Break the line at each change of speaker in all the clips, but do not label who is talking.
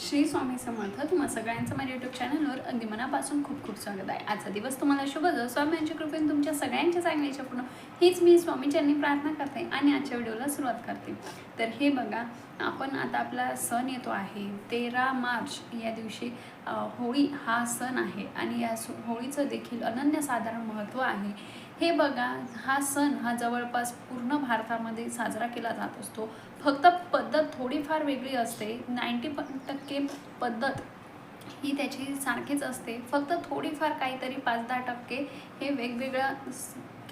श्री स्वामी समर्थ तुम्हा सगळ्यांचं माझ्या युट्यूब चॅनलवर अगदी मनापासून खूप खूप स्वागत आहे. आजचा दिवस तुम्हाला शुभ जाओ स्वामींच्या कृपेने तुमच्या सगळ्यांच्या चांगल्याच्या पूर्ण हीच मी स्वामीच्यांनी प्रार्थना करते आणि आजच्या व्हिडिओला सुरुवात करते. तर हे बघा आपण आता आपला सण येतो आहे तेरा मार्च या दिवशी होळी हा सण आहे आणि या सु- होळीचं देखील अनन्यसाधारण महत्त्व आहे. हे बघा हा सण हा जवळपास पूर्ण भारतामध्ये साजरा केला जात असतो. फक्त पद्धत थोडीफार वेगळी असते. नाईंटी टक्के पद्धत ही त्याची सारखीच असते. फक्त थोडीफार काहीतरी पाच दहा टक्के हे वेगवेगळं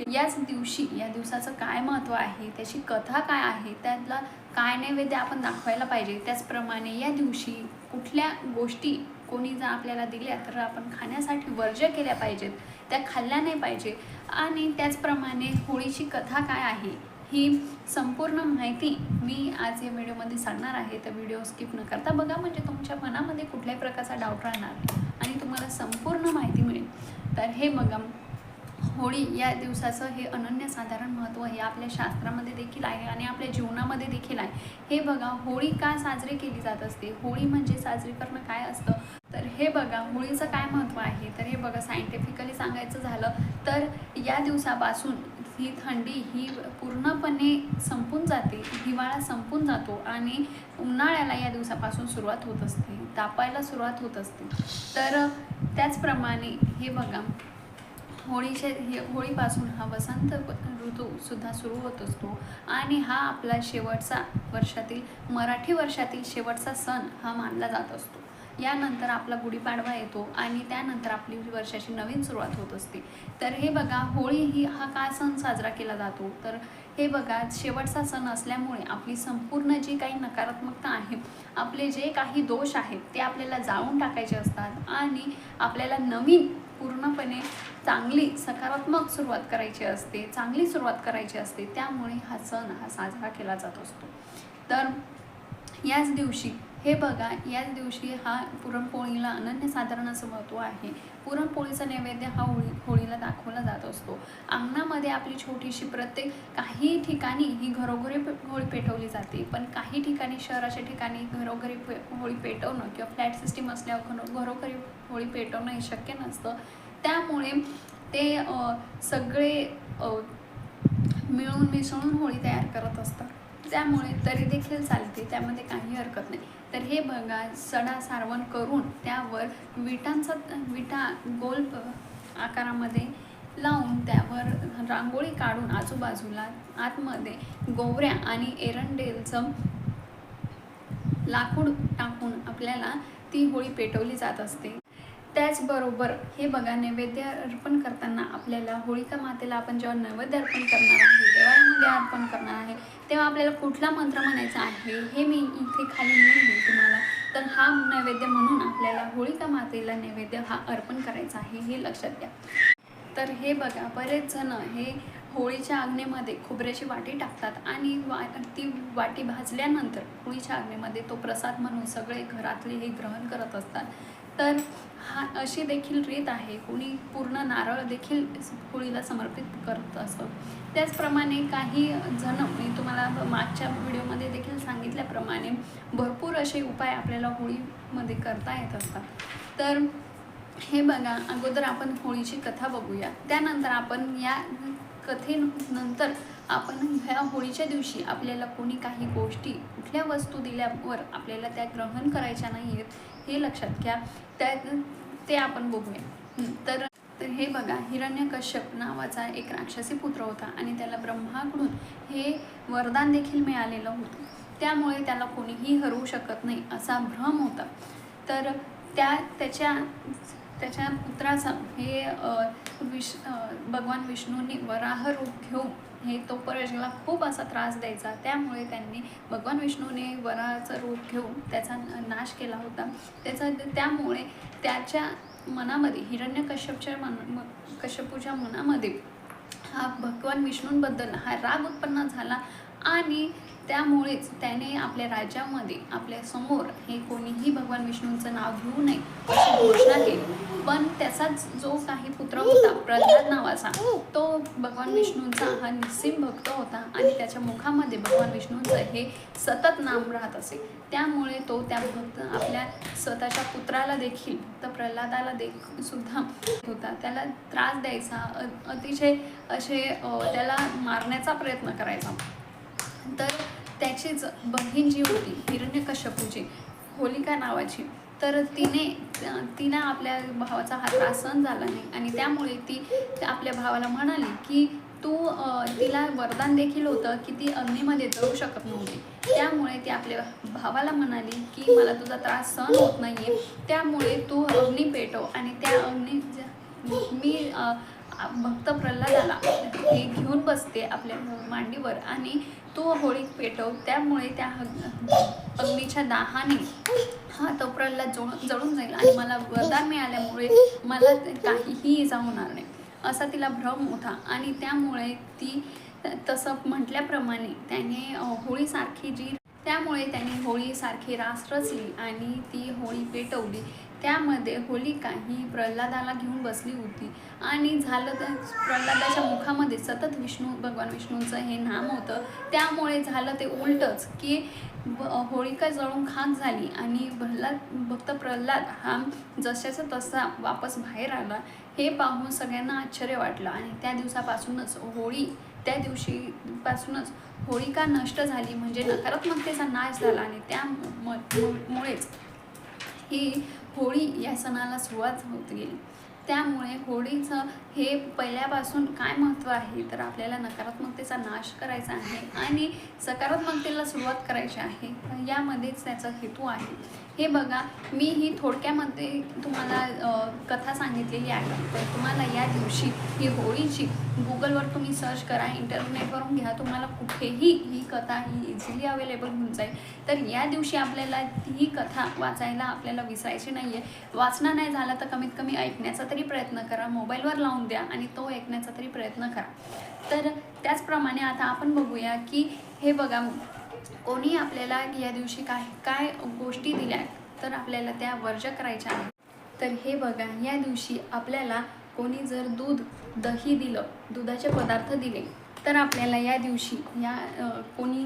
याच दिवशी या दिवसाचं काय महत्त्व आहे त्याची कथा काय आहे त्यातला काय नैवेद्य आपण दाखवायला पाहिजे त्याचप्रमाणे या दिवशी कुठल्या गोष्टी कोणी जर आपल्याला दिल्या तर आपण खाण्यासाठी वर्ज्य केल्या पाहिजेत त्या खाल्ल्या नाही पाहिजे. आणि त्याचप्रमाणे होळीची कथा काय आहे ही संपूर्ण माहिती मी आज या व्हिडिओमध्ये सांगणार आहे. तर व्हिडिओ स्किप न करता बघा म्हणजे तुमच्या मनामध्ये कुठल्याही प्रकारचा डाऊट राहणार आणि तुम्हाला संपूर्ण माहिती मिळेल. तर हे बघा होळी या दिवसाचं हे अनन्यसाधारण महत्त्व हे आपल्या शास्त्रामध्ये देखील आहे आणि आपल्या जीवनामध्ये देखील आहे. हे बघा होळी का साजरी केली जात असते? होळी म्हणजे साजरी करणं काय असतं? तर हे बघा होळीचं काय महत्त्व आहे? तर हे बघा सायंटिफिकली सांगायचं झालं तर या दिवसापासून ही थंडी ही पूर्णपणे संपून जाते हिवाळा संपून जातो आणि उन्हाळ्याला या दिवसापासून सुरुवात होत असते तापायला सुरुवात होत असते. तर त्याचप्रमाणे हे बघा होळीचे हे होळीपासून हा वसंत ऋतूसुद्धा सुरू होत असतो. आणि हा आपला शेवटचा वर्षातील मराठी वर्षातील शेवटचा सण हा मानला जात असतो. यानंतर आपला गुढीपाडवा येतो आणि त्यानंतर आपली वर्षाची नवीन सुरुवात होत असते. तर हे बघा होळी ही हा का सण साजरा केला जातो? तर हे बघा शेवटचा सण असल्यामुळे आपली संपूर्ण जी काही नकारात्मकता आहे आपले जे काही दोष आहेत ते आपल्याला जाळून टाकायचे असतात आणि आपल्याला नवीन पूर्णपणे चांगली सकारात्मक सुरुवात करायची असते चांगली सुरुवात करायची असते त्यामुळे हा सण हा साजरा केला जात असतो. तर याच दिवशी हे बघा याच दिवशी हा पुरणपोळीला अनन्यसाधारण असं महत्त्व आहे. पुरणपोळीचा नैवेद्य हा होळी होळीला दाखवला जात असतो. अंगणामध्ये आपली छोटीशी प्रत्येक काही ठिकाणी ही घरोघरी पे- होळी पेटवली जाते. पण काही ठिकाणी शहराच्या ठिकाणी घरोघरी पे होळी पेटवणं किंवा फ्लॅट सिस्टीम असल्यावर घरो घरोघरी होळी पेटवणं हे शक्य नसतं. त्यामुळे ते सगळे मिळून मिसळून होळी तयार करत असतात. त्यामुळे तरी देखील चालते त्यामध्ये काही हरकत नाही. तर हे बघा सडा सारवण करून त्यावर विटांचा विटा गोल आकारामध्ये लावून त्यावर रांगोळी काढून आजूबाजूला आतमध्ये गोवऱ्या आणि एरंडेलचं लाकूड टाकून आपल्याला ती होळी पेटवली जात असते. त्याचबरोबर हे बघा नैवेद्य अर्पण करताना आपल्याला होळिका मातेला आपण जेव्हा नैवेद्य अर्पण करणार आहे देवाळ्यामध्ये अर्पण करणार आहे तेव्हा आपल्याला कुठला मंत्र म्हणायचा आहे हे मी इथे खाली लिहून तुम्हाला. तर हा नैवेद्य म्हणून आपल्याला होळिका मातेला नैवेद्य हा अर्पण करायचा आहे हे लक्षात घ्या. तर हे बघा बरेच जण हे होळीच्या आग्नेमध्ये खोबऱ्याची वाटी टाकतात आणि वा ती वाटी भाजल्यानंतर होळीच्या आग्नेमध्ये तो प्रसाद म्हणून सगळे घरातले हे ग्रहण करत असतात. तर हा अशी देखील रीत आहे. कोणी पूर्ण नारळ देखील होळीला समर्पित करत असं त्याचप्रमाणे काही जण मी तुम्हाला मागच्या व्हिडिओमध्ये देखील सांगितल्याप्रमाणे भरपूर असे उपाय आपल्याला होळीमध्ये करता येत असतात. तर हे बघा अगोदर आपण होळीची कथा बघूया. त्यानंतर आपण या कथेनंतर आपण ह्या होळीच्या दिवशी आपल्याला कोणी काही गोष्टी कुठल्या वस्तू दिल्यावर आपल्याला त्या ग्रहण करायच्या नाही आहेत हे लक्षात घ्या. त्या ते आपण बघूया. तर तर हे बघा हिरण्यकश्यप नावाचा एक राक्षसी पुत्र होता आणि त्याला ब्रह्माकडून हे वरदान देखील मिळालेलं होतं. त्यामुळे त्याला कोणीही हरवू शकत नाही असा भ्रम होता. तर त्या त्याच्या त्याच्या पुत्राचा हे विष भगवान विष्णूंनी वराह रूप घेऊन हे तो परशला खूप असा त्रास द्यायचा. त्यामुळे त्यांनी भगवान विष्णूने वराचं रूप घेऊन त्याचा नाश केला होता. त्याचा त्यामुळे त्याच्या मनामध्ये हिरण्यकश्यपच्या मन कश्यपूच्या मनामध्ये हा भगवान विष्णूंबद्दल हा राग उत्पन्न झाला. आणि त्यामुळेच त्याने आपल्या राज्यामध्ये आपल्यासमोर हे कोणीही भगवान विष्णूंचं नाव घेऊ नये अशी घोषणा केली. पण त्याचाच जो काही पुत्र होता प्रल्हाद नावाचा तो भगवान विष्णूंचा हा निस्सीम भक्त होता आणि त्याच्या मुखामध्ये भगवान विष्णूंचं हे सतत नाम राहत असे. त्यामुळे तो त्या भक्त आपल्या स्वतःच्या पुत्राला देखील तर प्रल्हादाला देख सुद्धा होता. त्याला त्रास द्यायचा अतिशय असे त्याला मारण्याचा प्रयत्न करायचा. तर त्याचीच बहीण जी होती हिरण्यकश्यपूची होलिका नावाची तर तिने तिनं आपल्या भावाचा हा त्रास सहन झाला नाही. आणि त्यामुळे ती आपल्या भावाला म्हणाली की तू तिला वरदान देखील होतं की ती अग्नीमध्ये जळू शकत नव्हती. त्यामुळे ती आपल्या भावाला म्हणाली की मला तुझा त्रास सहन होत नाही आहे त्यामुळे तू अग्नी पेटव. आणि त्या अग्नी मी भक्त प्रल्हादाला हे घेऊन बसते आपल्या मांडीवर आणि तो होळी पेटव त्यामुळे त्या अग्नीच्या दाहाने हा तो प्रल्हाद जळून जळून जाईल आणि मला वरदान मिळाल्यामुळे मला ते काहीही इजा होणार नाही. असा तिला भ्रम होता आणि त्यामुळे ती तसं म्हटल्याप्रमाणे त्याने होळीसारखी जी त्यामुळे त्याने होळीसारखी रास रचली आणि ती होळी पेटवली. त्यामध्ये होलिका ही प्रल्हादाला घेऊन बसली होती. आणि झालं तर प्रल्हादाच्या मुखामध्ये सतत विष्णू भगवान विष्णूंचं हे नाम होतं. त्यामुळे झालं ते उलटच की होळिका जळून खाक झाली आणि प्रल्हाद भक्त प्रल्हाद हा जशाचा तसा वापस बाहेर आला हे पाहून सगळ्यांना आश्चर्य वाटलं. आणि त्या दिवसापासूनच होळी त्या दिवशीपासूनच होळिका नष्ट झाली. म्हणजे नकारात्मकतेचा नाश झाला आणि त्यामुळेच ही होळी या सणाला सुरुवात होत गेली. त्यामुळे होळीचं हे पहिल्यापासून काय महत्त्व आहे? तर आपल्याला नकारात्मकतेचा नाश करायचा आहे आणि सकारात्मकतेला सुरुवात करायची आहे. यामध्येच त्याचा हेतू आहे. हे बघा मी ही थोडक्यामध्ये तुम्हाला कथा सांगितलेली आहे. तर तुम्हाला या दिवशी ही होळीची गुगलवर तुम्ही सर्च करा इंटरनेटवरून घ्या. तुम्हाला कुठेही ही कथा ही इझिली अवेलेबल होऊन जाईल. तर या दिवशी आपल्याला ही कथा वाचायला आपल्याला विसरायची नाही आहे वाचणं नाही झालं तर कमीत कमी ऐकण्याचा तरी प्रयत्न करा. मोबाईलवर लावून द्या आणि तो ऐकण्याचा तरी प्रयत्न करा. तर त्याचप्रमाणे आता आपण बघूया की हे बघा कोणी आपल्याला या दिवशी काय काय गोष्टी दिल्या तर आपल्याला त्या वर्ज करायच्या आहेत. तर हे बघा या दिवशी आपल्याला कोणी जर दूध दही दिलं दुधाचे पदार्थ दिले तर आपल्याला या दिवशी या कोणी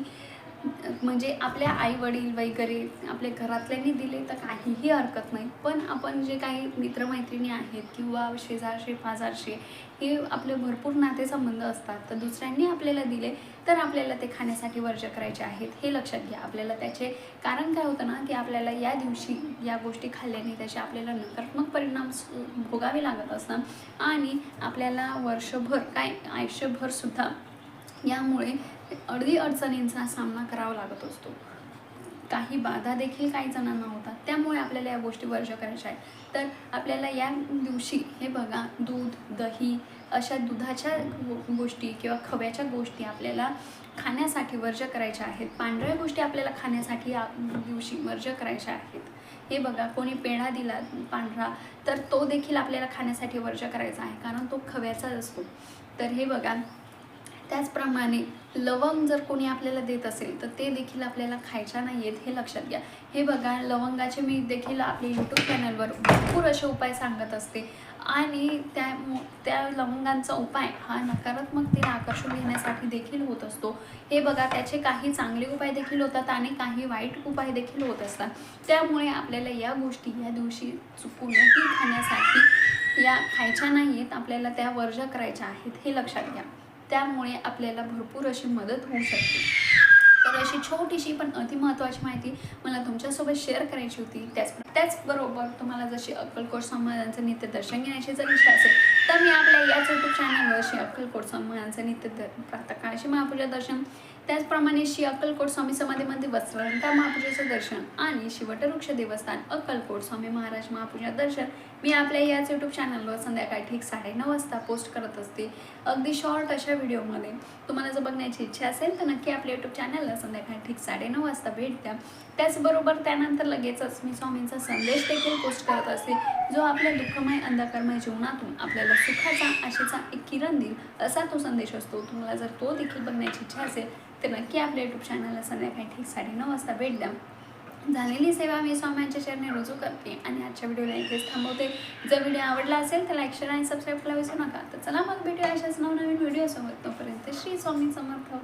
म्हणजे आपल्या आई वडील वगैरे आपल्या घरातल्यांनी दिले तर काहीही हरकत नाही. पण आपण जे काही मित्रमैत्रिणी आहेत किंवा शेजारचे पाजारचे हे आपले भरपूर नातेसंबंध असतात. तर दुसऱ्यांनी आपल्याला दिले तर आपल्याला ते खाण्यासाठी वर्ज करायचे आहेत हे लक्षात घ्या. आपल्याला त्याचे कारण काय होतं ना की आपल्याला या दिवशी या गोष्टी खाल्ल्याने त्याचे आपल्याला नकारात्मक परिणाम भोगावे लागत असतात. आणि आपल्याला वर्षभर काय आयुष्यभरसुद्धा यामुळे अडदी अडचणींचा सामना करावा लागत असतो. काही बाधा देखील काही जणांना होतात. त्यामुळे आपल्याला या गोष्टी वर्ज करायच्या आहेत. तर आपल्याला या दिवशी हे बघा दूध दही अशा दुधाच्या गो- गोष्टी किंवा खव्याच्या गोष्टी आपल्याला खाण्यासाठी वर्ज करायच्या आहेत. पांढऱ्या गोष्टी आपल्याला खाण्यासाठी या दिवशी वर्ज करायच्या आहेत. हे बघा कोणी पेढा दिला पांढरा तर तो देखील आपल्याला खाण्यासाठी वर्ज करायचा आहे. कारण तो खव्याचा असतो. तर हे बघा त्याचप्रमाणे लवंग जर कोणी आपल्याला देत असेल तर ते देखील आपल्याला खायच्या नाही आहेत हे लक्षात घ्या. हे बघा लवंगाचे मी देखील आपल्या यूट्यूब चॅनलवर भरपूर असे उपाय सांगत असते. आणि त्या त्या लवंगांचा उपाय हा नकारात्मकतेने आकर्षून घेण्यासाठी देखील होत असतो. हे बघा त्याचे काही चांगले उपाय देखील होतात आणि काही वाईट उपाय देखील होत असतात. त्यामुळे आपल्याला या गोष्टी या दिवशी चुकूनही खाण्यासाठी या खायच्या नाही आहेत आपल्याला त्या वर्ज करायच्या आहेत हे लक्षात घ्या. त्यामुळे आपल्याला भरपूर अशी मदत होऊ शकते. तर अशी छोटीशी पण अतिमहत्त्वाची माहिती मला तुमच्यासोबत शेअर करायची होती. त्याच त्याचबरोबर तुम्हाला जशी अक्कलकोट समाजांचं नित्य दर्शन घेण्याची जर इच्छा असेल तर मी आपल्या याच यूट्यूब चॅनलवर अशी अक्कलकोट समाजांचं नित्य द प्रातःकाळशी महापूजा दर्शन त्याचप्रमाणे श्री अक्कलकोट स्वामी समाधीमध्ये वस्त्रलंका महापूजेचं दर्शन आणि शिवटवृक्ष देवस्थान अक्कलकोट स्वामी महाराज महापूजा दर्शन मी आपल्या याच यूट्यूब चॅनलवर संध्याकाळी ठीक साडेनऊ वाजता पोस्ट करत असते. अगदी शॉर्ट अशा व्हिडिओमध्ये तुम्हाला जर बघण्याची इच्छा असेल तर नक्की आपल्या यूट्यूब चॅनलला संध्याकाळी ठीक साडेनऊ वाजता भेट द्या. त्याचबरोबर त्यानंतर लगेचच मी स्वामींचा संदेश देखील पोस्ट करत असते जो आपल्या दुःखमय अंधकारमय जीवनातून आपल्याला सुखाचा आशेचा एक किरण देईल असा तो संदेश असतो. तुम्हाला जर तो देखील बघण्याची इच्छा असेल तर नक्की आपल्या यूट्यूब चॅनलला संध्याकाळी ठीक साडेनऊ वाजता भेट द्या. झालेली सेवा मी स्वाम्यांच्या चरणी रुजू करते आणि आजच्या व्हिडिओला इथेच थांबवते. जर व्हिडिओ आवडला असेल तर लाईक शेअर आणि सबस्क्राईब करायला विसरू नका. तर चला मग भेटूया अशाच नवनवीन व्हिडिओसोबत. तोपर्यंत श्री स्वामी समर्थ.